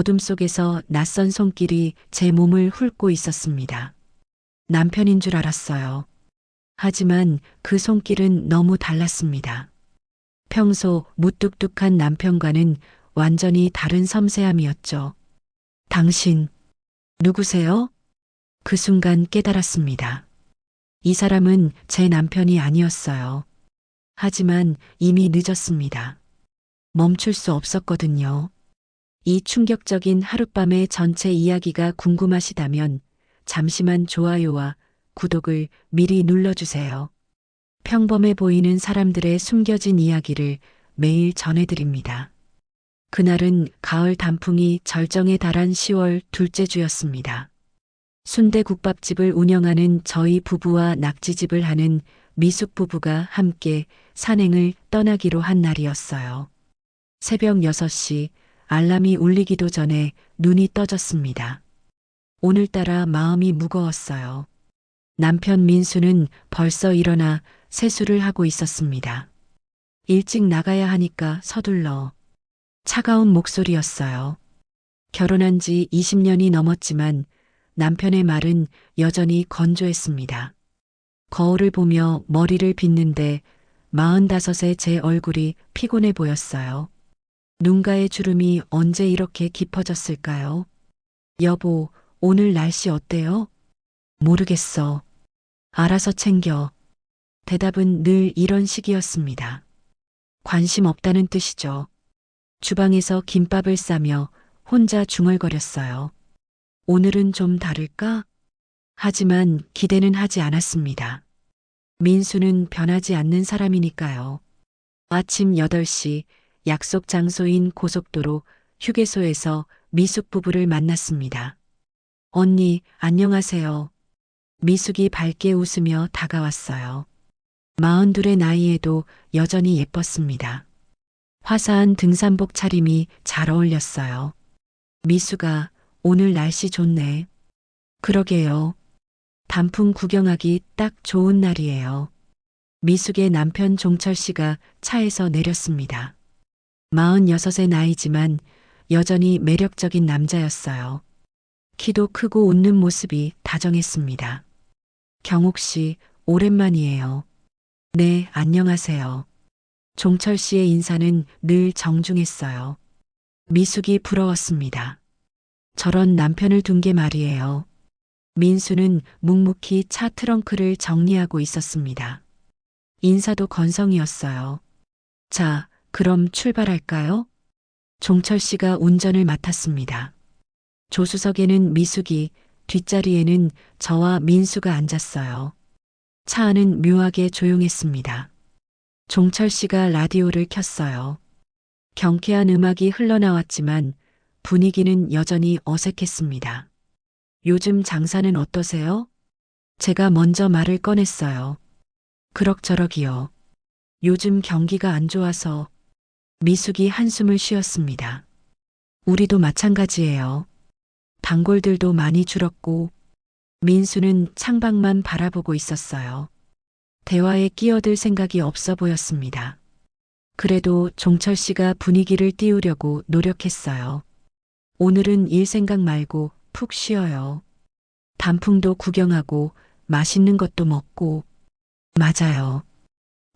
어둠 속에서 낯선 손길이 제 몸을 훑고 있었습니다. 남편인 줄 알았어요. 하지만 그 손길은 너무 달랐습니다. 평소 무뚝뚝한 남편과는 완전히 다른 섬세함이었죠. 당신, 누구세요? 그 순간 깨달았습니다. 이 사람은 제 남편이 아니었어요. 하지만 이미 늦었습니다. 멈출 수 없었거든요. 이 충격적인 하룻밤의 전체 이야기가 궁금하시다면 잠시만 좋아요와 구독을 미리 눌러주세요. 평범해 보이는 사람들의 숨겨진 이야기를 매일 전해드립니다. 그날은 가을 단풍이 절정에 달한 10월 둘째 주였습니다. 순대국밥집을 운영하는 저희 부부와 낙지집을 하는 미숙 부부가 함께 산행을 떠나기로 한 날이었어요. 새벽 6시 알람이 울리기도 전에 눈이 떠졌습니다. 오늘따라 마음이 무거웠어요. 남편 민수는 벌써 일어나 세수를 하고 있었습니다. 일찍 나가야 하니까 서둘러. 차가운 목소리였어요. 결혼한 지 20년이 넘었지만 남편의 말은 여전히 건조했습니다. 거울을 보며 머리를 빗는데 45의 제 얼굴이 피곤해 보였어요. 눈가의 주름이 언제 이렇게 깊어졌을까요? 여보, 오늘 날씨 어때요? 모르겠어. 알아서 챙겨. 대답은 늘 이런 식이었습니다. 관심 없다는 뜻이죠. 주방에서 김밥을 싸며 혼자 중얼거렸어요. 오늘은 좀 다를까? 하지만 기대는 하지 않았습니다. 민수는 변하지 않는 사람이니까요. 아침 8시 약속 장소인 고속도로 휴게소에서 미숙 부부를 만났습니다. 언니, 안녕하세요. 미숙이 밝게 웃으며 다가왔어요. 마흔둘의 나이에도 여전히 예뻤습니다. 화사한 등산복 차림이 잘 어울렸어요. 미수가 오늘 날씨 좋네. 그러게요. 단풍 구경하기 딱 좋은 날이에요. 미숙의 남편 종철 씨가 차에서 내렸습니다. 46의 나이지만 여전히 매력적인 남자였어요. 키도 크고 웃는 모습이 다정했습니다. 경옥 씨, 오랜만이에요. 네, 안녕하세요. 종철 씨의 인사는 늘 정중했어요. 미숙이 부러웠습니다. 저런 남편을 둔 게 말이에요. 민수는 묵묵히 차 트렁크를 정리하고 있었습니다. 인사도 건성이었어요. 자, 그럼 출발할까요? 종철 씨가 운전을 맡았습니다. 조수석에는 미숙이, 뒷자리에는 저와 민수가 앉았어요. 차 안은 묘하게 조용했습니다. 종철 씨가 라디오를 켰어요. 경쾌한 음악이 흘러나왔지만 분위기는 여전히 어색했습니다. 요즘 장사는 어떠세요? 제가 먼저 말을 꺼냈어요. 그럭저럭이요. 요즘 경기가 안 좋아서 미숙이 한숨을 쉬었습니다. 우리도 마찬가지예요. 단골들도 많이 줄었고 민수는 창밖만 바라보고 있었어요. 대화에 끼어들 생각이 없어 보였습니다. 그래도 종철 씨가 분위기를 띄우려고 노력했어요. 오늘은 일 생각 말고 푹 쉬어요. 단풍도 구경하고 맛있는 것도 먹고. 맞아요.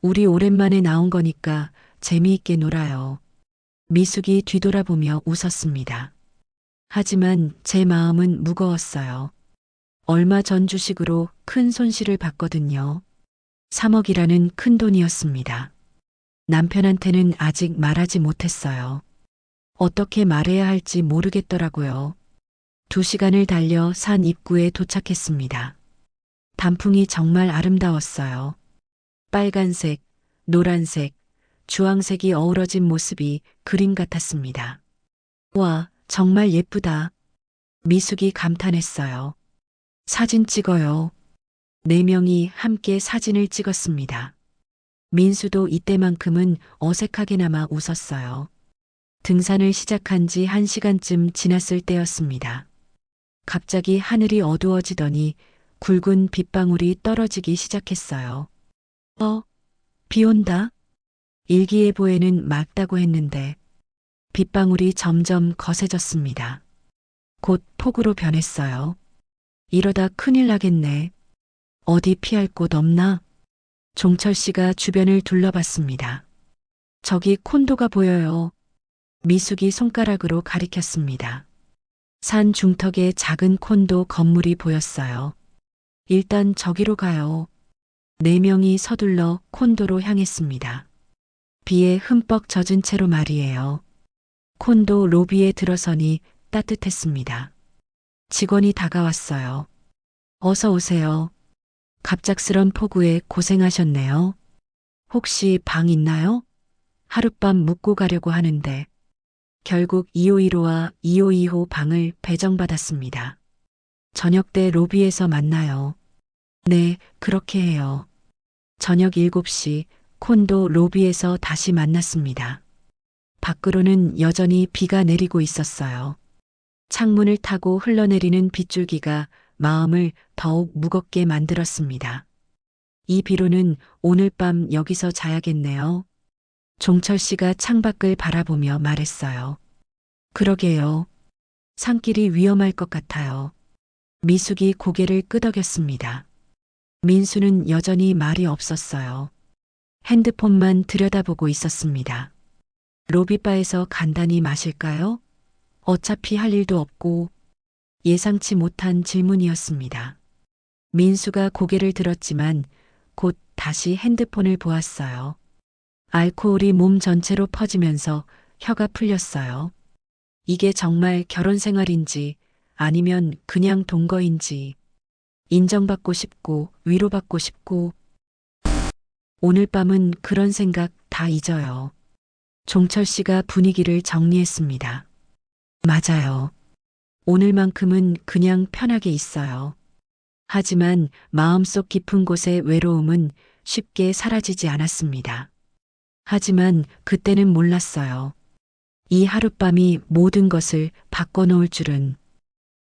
우리 오랜만에 나온 거니까 재미있게 놀아요. 미숙이 뒤돌아보며 웃었습니다. 하지만 제 마음은 무거웠어요. 얼마 전 주식으로 큰 손실을 봤거든요. 3억이라는 큰 돈이었습니다. 남편한테는 아직 말하지 못했어요. 어떻게 말해야 할지 모르겠더라고요. 두 시간을 달려 산 입구에 도착했습니다. 단풍이 정말 아름다웠어요. 빨간색, 노란색, 주황색이 어우러진 모습이 그림 같았습니다. 와, 정말 예쁘다. 미숙이 감탄했어요. 사진 찍어요. 네 명이 함께 사진을 찍었습니다. 민수도 이때만큼은 어색하게나마 웃었어요. 등산을 시작한 지 한 시간쯤 지났을 때였습니다. 갑자기 하늘이 어두워지더니 굵은 빗방울이 떨어지기 시작했어요. 어, 비 온다? 일기예보에는 맑다고 했는데 빗방울이 점점 거세졌습니다. 곧 폭우로 변했어요. 이러다 큰일 나겠네. 어디 피할 곳 없나? 종철 씨가 주변을 둘러봤습니다. 저기 콘도가 보여요. 미숙이 손가락으로 가리켰습니다. 산 중턱에 작은 콘도 건물이 보였어요. 일단 저기로 가요. 네 명이 서둘러 콘도로 향했습니다. 비에 흠뻑 젖은 채로 말이에요. 콘도 로비에 들어서니 따뜻했습니다. 직원이 다가왔어요. 어서 오세요. 갑작스런 폭우에 고생하셨네요. 혹시 방 있나요? 하룻밤 묵고 가려고 하는데 결국 252호와 252호 방을 배정받았습니다. 저녁 때 로비에서 만나요. 네, 그렇게 해요. 저녁 7시 콘도 로비에서 다시 만났습니다. 밖으로는 여전히 비가 내리고 있었어요. 창문을 타고 흘러내리는 빗줄기가 마음을 더욱 무겁게 만들었습니다. 이 비로는 오늘 밤 여기서 자야겠네요. 종철 씨가 창밖을 바라보며 말했어요. 그러게요. 산길이 위험할 것 같아요. 미숙이 고개를 끄덕였습니다. 민수는 여전히 말이 없었어요. 핸드폰만 들여다보고 있었습니다. 로비바에서 간단히 마실까요? 어차피 할 일도 없고 예상치 못한 질문이었습니다. 민수가 고개를 들었지만 곧 다시 핸드폰을 보았어요. 알코올이 몸 전체로 퍼지면서 혀가 풀렸어요. 이게 정말 결혼 생활인지 아니면 그냥 동거인지 인정받고 싶고 위로받고 싶고 오늘 밤은 그런 생각 다 잊어요. 종철 씨가 분위기를 정리했습니다. 맞아요. 오늘만큼은 그냥 편하게 있어요. 하지만 마음속 깊은 곳의 외로움은 쉽게 사라지지 않았습니다. 하지만 그때는 몰랐어요. 이 하룻밤이 모든 것을 바꿔놓을 줄은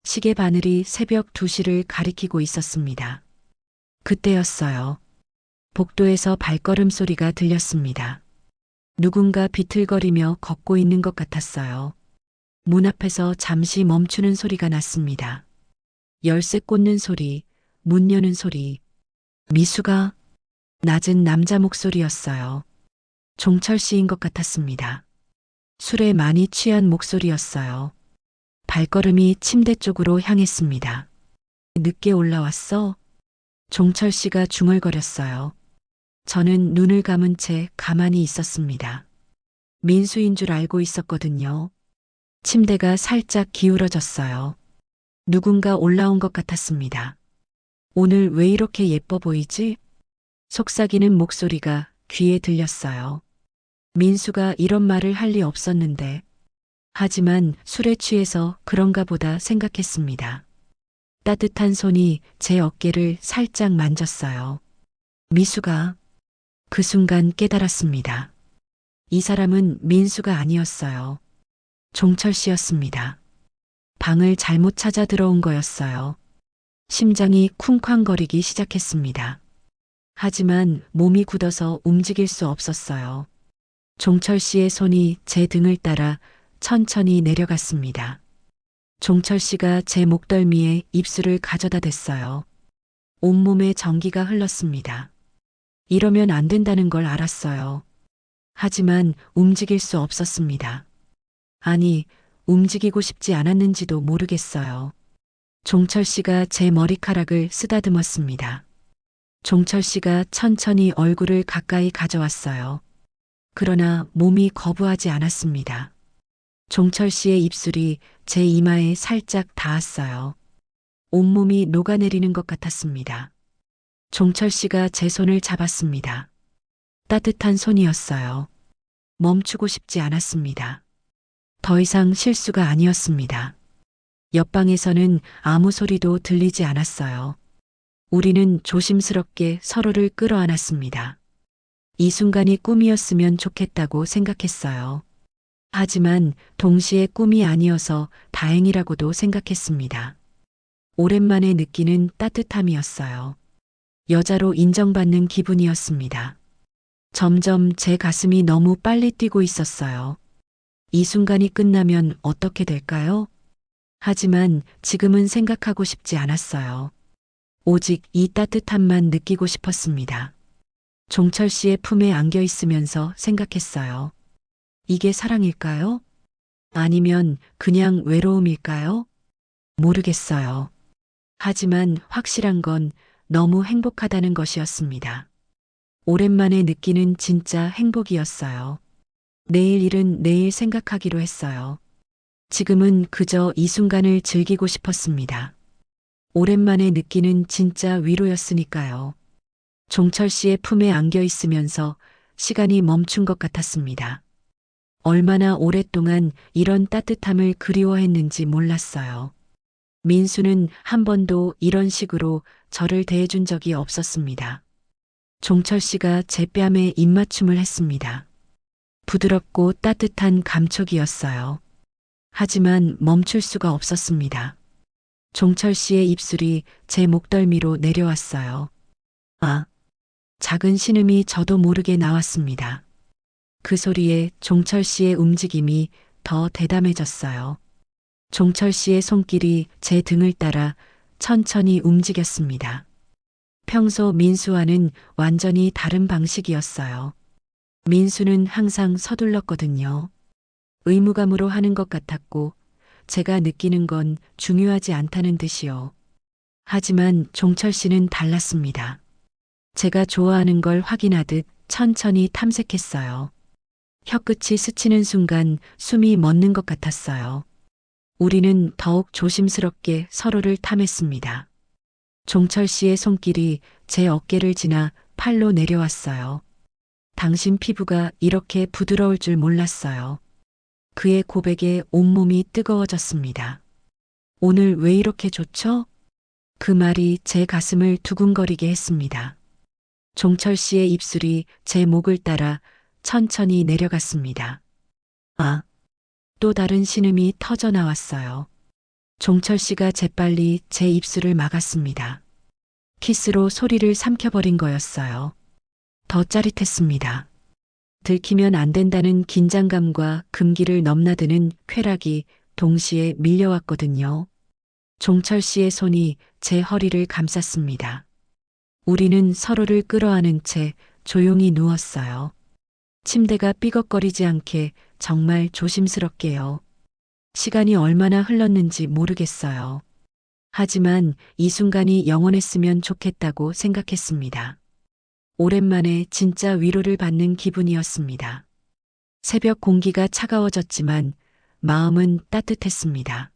시계 바늘이 새벽 2시를 가리키고 있었습니다. 그때였어요. 복도에서 발걸음 소리가 들렸습니다. 누군가 비틀거리며 걷고 있는 것 같았어요. 문 앞에서 잠시 멈추는 소리가 났습니다. 열쇠 꽂는 소리, 문 여는 소리. 미수가 낮은 남자 목소리였어요. 종철 씨인 것 같았습니다. 술에 많이 취한 목소리였어요. 발걸음이 침대 쪽으로 향했습니다. 늦게 올라왔어? 종철 씨가 중얼거렸어요. 저는 눈을 감은 채 가만히 있었습니다. 민수인 줄 알고 있었거든요. 침대가 살짝 기울어졌어요. 누군가 올라온 것 같았습니다. 오늘 왜 이렇게 예뻐 보이지? 속삭이는 목소리가 귀에 들렸어요. 민수가 이런 말을 할 리 없었는데, 하지만 술에 취해서 그런가 보다 생각했습니다. 따뜻한 손이 제 어깨를 살짝 만졌어요. 미수가 그 순간 깨달았습니다. 이 사람은 민수가 아니었어요. 종철 씨였습니다. 방을 잘못 찾아 들어온 거였어요. 심장이 쿵쾅거리기 시작했습니다. 하지만 몸이 굳어서 움직일 수 없었어요. 종철 씨의 손이 제 등을 따라 천천히 내려갔습니다. 종철 씨가 제 목덜미에 입술을 가져다 댔어요. 온몸에 전기가 흘렀습니다. 이러면 안 된다는 걸 알았어요. 하지만 움직일 수 없었습니다. 아니, 움직이고 싶지 않았는지도 모르겠어요. 종철 씨가 제 머리카락을 쓰다듬었습니다. 종철 씨가 천천히 얼굴을 가까이 가져왔어요. 그러나 몸이 거부하지 않았습니다. 종철 씨의 입술이 제 이마에 살짝 닿았어요. 온몸이 녹아내리는 것 같았습니다. 종철 씨가 제 손을 잡았습니다. 따뜻한 손이었어요. 멈추고 싶지 않았습니다. 더 이상 실수가 아니었습니다. 옆방에서는 아무 소리도 들리지 않았어요. 우리는 조심스럽게 서로를 끌어안았습니다. 이 순간이 꿈이었으면 좋겠다고 생각했어요. 하지만 동시에 꿈이 아니어서 다행이라고도 생각했습니다. 오랜만에 느끼는 따뜻함이었어요. 여자로 인정받는 기분이었습니다. 점점 제 가슴이 너무 빨리 뛰고 있었어요. 이 순간이 끝나면 어떻게 될까요? 하지만 지금은 생각하고 싶지 않았어요. 오직 이 따뜻함만 느끼고 싶었습니다. 종철 씨의 품에 안겨 있으면서 생각했어요. 이게 사랑일까요? 아니면 그냥 외로움일까요? 모르겠어요. 하지만 확실한 건 너무 행복하다는 것이었습니다. 오랜만에 느끼는 진짜 행복이었어요. 내일 일은 내일 생각하기로 했어요. 지금은 그저 이 순간을 즐기고 싶었습니다. 오랜만에 느끼는 진짜 위로였으니까요. 종철 씨의 품에 안겨 있으면서 시간이 멈춘 것 같았습니다. 얼마나 오랫동안 이런 따뜻함을 그리워했는지 몰랐어요. 민수는 한 번도 이런 식으로 저를 대해준 적이 없었습니다. 종철 씨가 제 뺨에 입맞춤을 했습니다. 부드럽고 따뜻한 감촉이었어요. 하지만 멈출 수가 없었습니다. 종철 씨의 입술이 제 목덜미로 내려왔어요. 아, 작은 신음이 저도 모르게 나왔습니다. 그 소리에 종철 씨의 움직임이 더 대담해졌어요. 종철 씨의 손길이 제 등을 따라 천천히 움직였습니다. 평소 민수와는 완전히 다른 방식이었어요. 민수는 항상 서둘렀거든요. 의무감으로 하는 것 같았고, 제가 느끼는 건 중요하지 않다는 듯이요. 하지만 종철 씨는 달랐습니다. 제가 좋아하는 걸 확인하듯 천천히 탐색했어요. 혀끝이 스치는 순간 숨이 멎는 것 같았어요. 우리는 더욱 조심스럽게 서로를 탐했습니다. 종철 씨의 손길이 제 어깨를 지나 팔로 내려왔어요. 당신 피부가 이렇게 부드러울 줄 몰랐어요. 그의 고백에 온몸이 뜨거워졌습니다. 오늘 왜 이렇게 좋죠? 그 말이 제 가슴을 두근거리게 했습니다. 종철 씨의 입술이 제 목을 따라 천천히 내려갔습니다. 아, 또 다른 신음이 터져 나왔어요. 종철 씨가 재빨리 제 입술을 막았습니다. 키스로 소리를 삼켜버린 거였어요. 더 짜릿했습니다. 들키면 안 된다는 긴장감과 금기를 넘나드는 쾌락이 동시에 밀려왔거든요. 종철 씨의 손이 제 허리를 감쌌습니다. 우리는 서로를 끌어안은 채 조용히 누웠어요. 침대가 삐걱거리지 않게 정말 조심스럽게요. 시간이 얼마나 흘렀는지 모르겠어요. 하지만 이 순간이 영원했으면 좋겠다고 생각했습니다. 오랜만에 진짜 위로를 받는 기분이었습니다. 새벽 공기가 차가워졌지만 마음은 따뜻했습니다.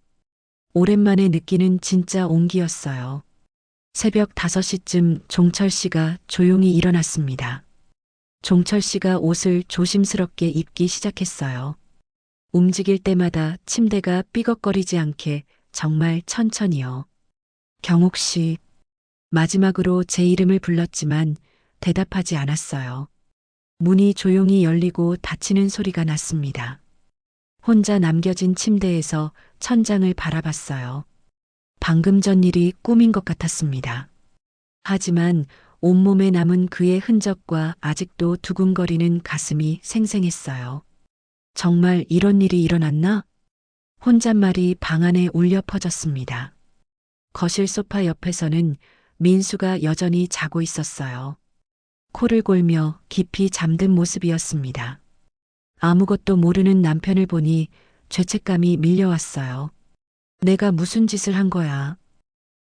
오랜만에 느끼는 진짜 온기였어요. 새벽 5시쯤 종철 씨가 조용히 일어났습니다. 종철 씨가 옷을 조심스럽게 입기 시작했어요. 움직일 때마다 침대가 삐걱거리지 않게 정말 천천히요. 경옥 씨. 마지막으로 제 이름을 불렀지만 대답하지 않았어요. 문이 조용히 열리고 닫히는 소리가 났습니다. 혼자 남겨진 침대에서 천장을 바라봤어요. 방금 전 일이 꿈인 것 같았습니다. 하지만 온몸에 남은 그의 흔적과 아직도 두근거리는 가슴이 생생했어요. 정말 이런 일이 일어났나? 혼잣말이 방 안에 울려 퍼졌습니다. 거실 소파 옆에서는 민수가 여전히 자고 있었어요. 코를 골며 깊이 잠든 모습이었습니다. 아무것도 모르는 남편을 보니 죄책감이 밀려왔어요. 내가 무슨 짓을 한 거야.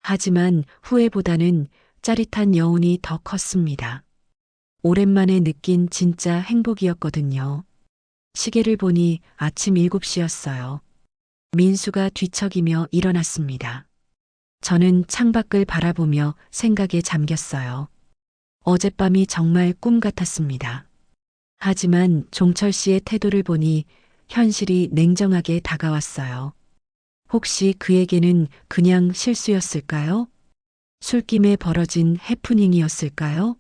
하지만 후회보다는 짜릿한 여운이 더 컸습니다. 오랜만에 느낀 진짜 행복이었거든요. 시계를 보니 아침 7시였어요. 민수가 뒤척이며 일어났습니다. 저는 창밖을 바라보며 생각에 잠겼어요. 어젯밤이 정말 꿈 같았습니다. 하지만 종철 씨의 태도를 보니 현실이 냉정하게 다가왔어요. 혹시 그에게는 그냥 실수였을까요? 술김에 벌어진 해프닝이었을까요?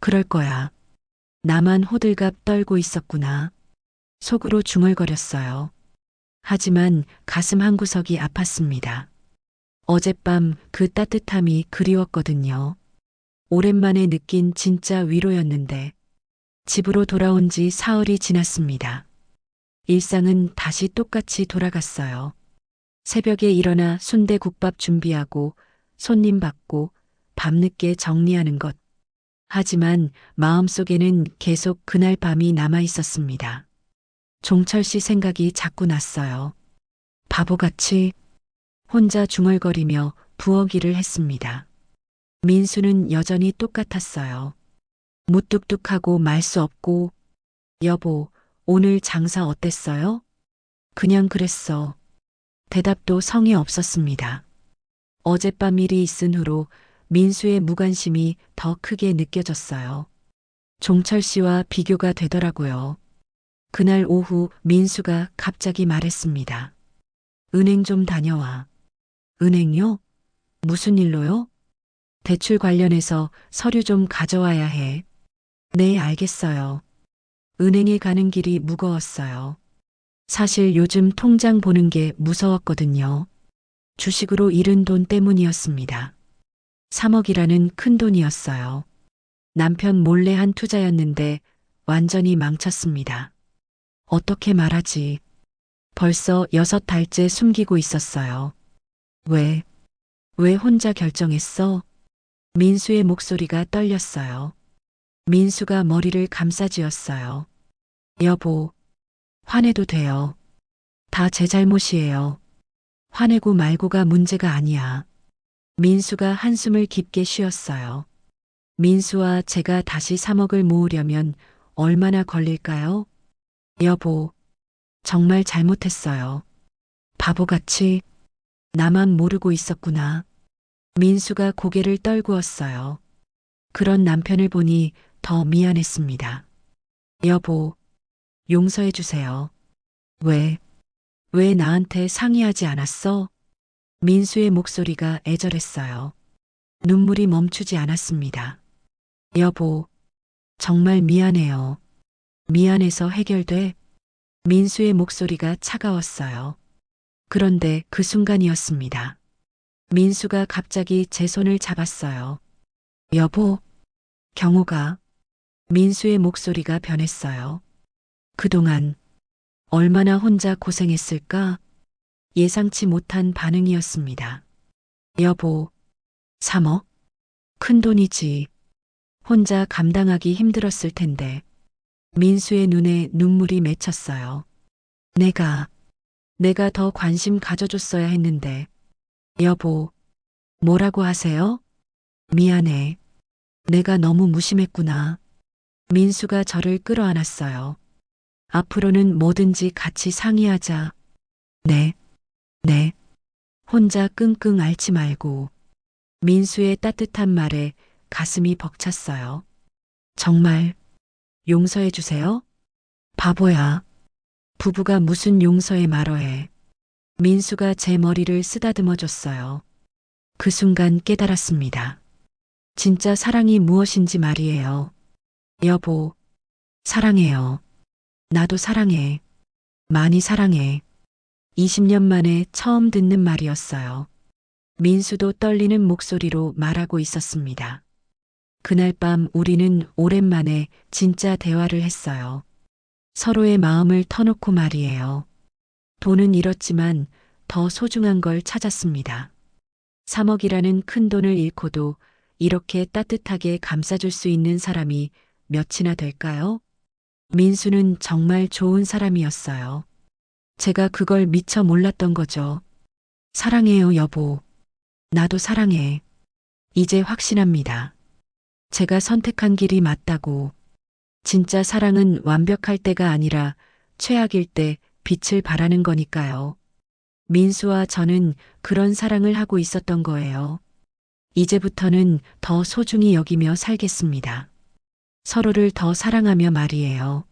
그럴 거야. 나만 호들갑 떨고 있었구나. 속으로 중얼거렸어요. 하지만 가슴 한구석이 아팠습니다. 어젯밤 그 따뜻함이 그리웠거든요. 오랜만에 느낀 진짜 위로였는데 집으로 돌아온 지 사흘이 지났습니다. 일상은 다시 똑같이 돌아갔어요. 새벽에 일어나 순대국밥 준비하고 손님 받고 밤늦게 정리하는 것. 하지만 마음속에는 계속 그날 밤이 남아 있었습니다. 종철 씨 생각이 자꾸 났어요. 바보같이 혼자 중얼거리며 부엌일을 했습니다. 민수는 여전히 똑같았어요. 무뚝뚝하고 말 수 없고, 여보, 오늘 장사 어땠어요? 그냥 그랬어. 대답도 성의 없었습니다. 어젯밤 일이 있은 후로 민수의 무관심이 더 크게 느껴졌어요. 종철 씨와 비교가 되더라고요. 그날 오후 민수가 갑자기 말했습니다. 은행 좀 다녀와. 은행요? 무슨 일로요? 대출 관련해서 서류 좀 가져와야 해. 네, 알겠어요. 은행에 가는 길이 무거웠어요. 사실 요즘 통장 보는 게 무서웠거든요. 주식으로 잃은 돈 때문이었습니다. 3억이라는 큰 돈이었어요. 남편 몰래 한 투자였는데 완전히 망쳤습니다. 어떻게 말하지? 벌써 여섯 달째 숨기고 있었어요. 왜? 왜 혼자 결정했어? 민수의 목소리가 떨렸어요. 민수가 머리를 감싸쥐었어요. 여보, 화내도 돼요. 다 제 잘못이에요. 화내고 말고가 문제가 아니야. 민수가 한숨을 깊게 쉬었어요. 민수와 제가 다시 3억을 모으려면 얼마나 걸릴까요? 여보, 정말 잘못했어요. 바보같이 나만 모르고 있었구나. 민수가 고개를 떨구었어요. 그런 남편을 보니 더 미안했습니다. 여보, 용서해 주세요. 왜, 왜 나한테 상의하지 않았어? 민수의 목소리가 애절했어요. 눈물이 멈추지 않았습니다. 여보, 정말 미안해요. 미안해서 해결돼? 민수의 목소리가 차가웠어요. 그런데 그 순간이었습니다. 민수가 갑자기 제 손을 잡았어요. 여보, 경호가. 민수의 목소리가 변했어요. 그동안 얼마나 혼자 고생했을까? 예상치 못한 반응이었습니다. 여보, 3억? 큰 돈이지. 혼자 감당하기 힘들었을 텐데. 민수의 눈에 눈물이 맺혔어요. 내가, 내가 더 관심 가져줬어야 했는데. 여보, 뭐라고 하세요? 미안해. 내가 너무 무심했구나. 민수가 저를 끌어안았어요. 앞으로는 뭐든지 같이 상의하자. 네, 네. 혼자 끙끙 앓지 말고. 민수의 따뜻한 말에 가슴이 벅찼어요. 정말 용서해 주세요? 바보야. 부부가 무슨 용서에 말어해. 민수가 제 머리를 쓰다듬어 줬어요. 그 순간 깨달았습니다. 진짜 사랑이 무엇인지 말이에요. 여보, 사랑해요. 나도 사랑해. 많이 사랑해. 20년 만에 처음 듣는 말이었어요. 민수도 떨리는 목소리로 말하고 있었습니다. 그날 밤 우리는 오랜만에 진짜 대화를 했어요. 서로의 마음을 터놓고 말이에요. 돈은 잃었지만 더 소중한 걸 찾았습니다. 3억이라는 큰 돈을 잃고도 이렇게 따뜻하게 감싸줄 수 있는 사람이 몇이나 될까요? 민수는 정말 좋은 사람이었어요. 제가 그걸 미처 몰랐던 거죠. 사랑해요, 여보. 나도 사랑해. 이제 확신합니다. 제가 선택한 길이 맞다고. 진짜 사랑은 완벽할 때가 아니라 최악일 때 빛을 발하는 거니까요. 민수와 저는 그런 사랑을 하고 있었던 거예요. 이제부터는 더 소중히 여기며 살겠습니다. 서로를 더 사랑하며 말이에요.